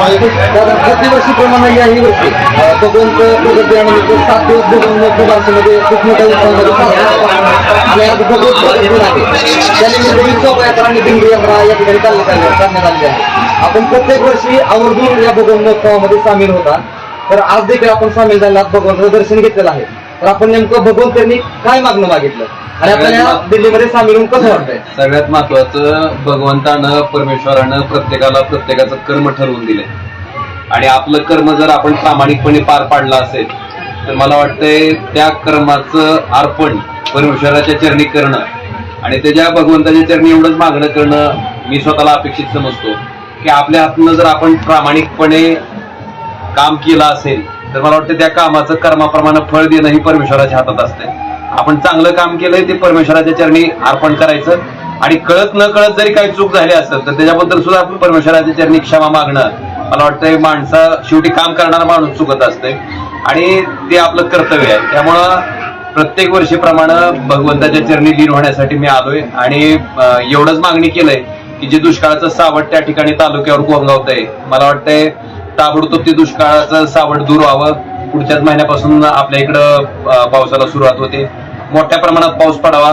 तर प्रतिवर्षीप्रमाणे याही वर्षी अ, भगवंत प्रगती आणि म्हणजे सात दिवस भगवंत माणसामध्ये खूप मोठ्या उत्सवामध्ये आणि आज भगवत दिन आहे त्यानिमित्त विश्व यात्रांनी दिंडी यात्रा या ठिकाणी चालण्यात आली करण्यात आली आहे. आपण प्रत्येक वर्षी आवर्जून या भगवंत उत्सवामध्ये सामील होता. तर आज देखील आपण सामील झाला भगवंताचं दर्शन घेतलेलं आहे. तर आपण नेमकं भगवंतांनी काय मागणं मागितलं? आणि आपल्याला दिल्लीमध्ये सामील होऊन कसं वाटतंय? सगळ्यात महत्वाचं भगवंतानं परमेश्वरानं प्रत्येकाला प्रत्येकाचं कर्म ठरवून दिलंय. आणि आपलं कर्म जर आपण प्रामाणिकपणे पार पाडलं असेल तर मला वाटतंय त्या कर्माचं अर्पण परमेश्वराच्या चरणी करणं आणि त्याच्या भगवंताच्या चरणी एवढंच मागणं करणं मी स्वतःला अपेक्षित समजतो. की आपल्या हातनं जर आपण प्रामाणिकपणे काम केलं असेल तर मला वाटतं त्या कामाचं कर्माप्रमाणे फळ देणं ही परमेश्वराच्या हातात असते आपण चांगलं काम केलंय ते परमेश्वराच्या चरणी अर्पण करायचं. आणि कळत न कळत जरी काही चूक झाली असेल तर त्याच्याबद्दल सुद्धा आपण परमेश्वराच्या चरणी क्षमा मागणं. मला वाटतंय माणसा शेवटी काम करणारा माणूस चुकत असते आणि ते आपलं कर्तव्य आहे. त्यामुळं प्रत्येक वर्षीप्रमाणे भगवंताच्या चरणी लीन होण्यासाठी मी आलोय. आणि एवढंच मागणी केलंय की जे दुष्काळाचं सावट त्या ठिकाणी तालुक्यावर कोंगावत आहे मला वाटतंय ताबडतोब ते दुष्काळाचं सावट दूर व्हावं. पुढच्याच महिन्यापासून आपल्या इकडं पावसाला सुरुवात होते. मोठ्या प्रमाणात पाऊस पडावा.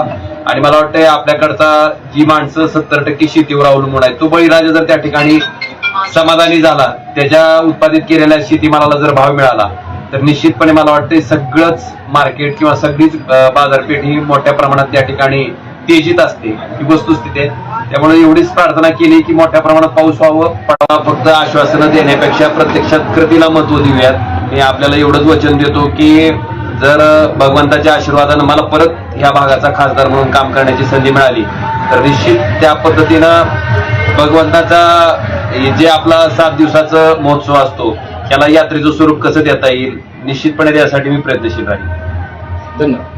आणि मला वाटतंय आपल्याकडचा जी माणसं सत्तर टक्के शेतीवर अवलंबून आहे तो बळीराजा जर त्या ठिकाणी समाधानी झाला त्याच्या उत्पादित केलेल्या शेतीमालाला जर भाव मिळाला तर निश्चितपणे मला वाटतंय सगळंच मार्केट किंवा सगळीच बाजारपेठ ही मोठ्या प्रमाणात त्या ठिकाणी तेजीत असते ही वस्तुस्थिती आहे. त्यामुळे एवढीच प्रार्थना केली की मोठ्या प्रमाणात पाऊस व्हावं. पडावा फक्त आश्वासनं देण्यापेक्षा प्रत्यक्षात कृतीला महत्त्व देऊयात. मी आपल्याला एवढंच वचन देतो की जर भगवंताच्या आशीर्वादानं मला परत ह्या भागाचा खासदार म्हणून काम करण्याची संधी मिळाली तर निश्चित त्या पद्धतीनं भगवंताचा जे आपला सात दिवसाचा महोत्सव असतो त्याला यात्रेचं स्वरूप कसं देता येईल निश्चितपणे त्यासाठी मी प्रयत्नशील राहील. धन्यवाद.